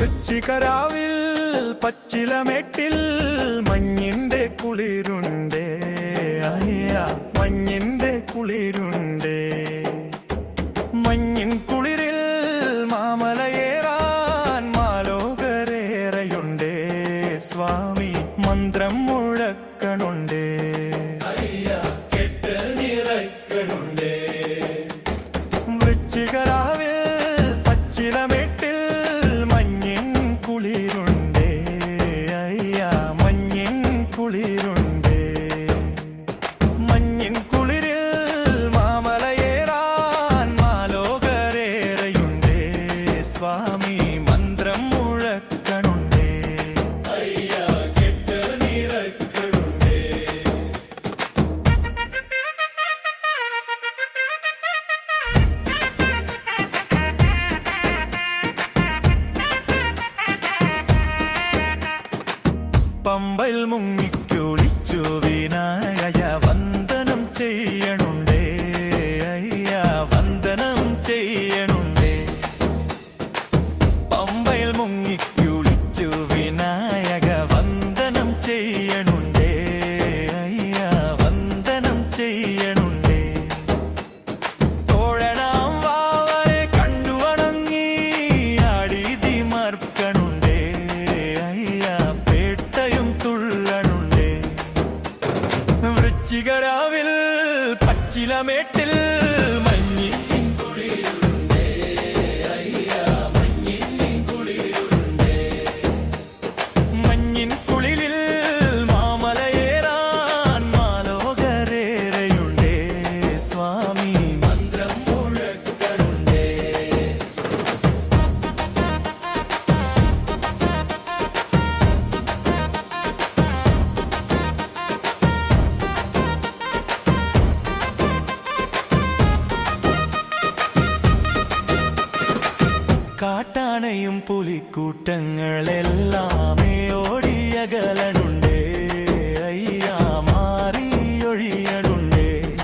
വൃശ്ചികരാവിൽ പച്ചിലമേട്ടിൽ മഞ്ഞിന്റെ കുളിരുണ്ടേ. അയ്യ മഞ്ഞിന്റെ കുളിരുണ്ടേ. മഞ്ഞിൻ കുളിരിൽ മാമലയേറാൻ മാലോകരേറെയുണ്ടേ. സ്വാമി മന്ത്രം മുഴക്കണുണ്ടേ. ചെയ്യണുണ്ടേ. അയ്യ വന്ദനം ചെയ്യണുണ്ടേ. പമ്പയിൽ മുങ്ങിക്കുളിച്ചു വിനായക വന്ദനം ചെയ്യണുണ്ടേ. അയ്യ വന്ദനം ചെയ്യണുണ്ടേ. തോഴണം വാവരെ കണ്ടു വണങ്ങി അടീതി മർക്കണുണ്ടേ. അയ്യ പേട്ടയും തുള്ളണുണ്ടേ. വൃശ്ചികരാവിൽ പച്ചിലമേട്ടിൽ കാട്ടാനയും പുലിക്കൂട്ടങ്ങളെല്ലാമേ ഓടിയകലനുണ്ടേ അയ്യ മാറിയൊഴിയണുണ്ടേ.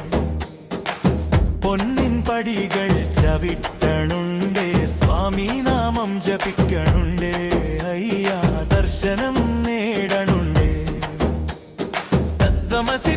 പൊന്നിൻ പടികൾ ചവിട്ടണുണ്ടേ. സ്വാമി നാമം ജപിക്കണുണ്ടേ. അയ്യ ദർശനം നേടണുണ്ടേ. തത്വമസി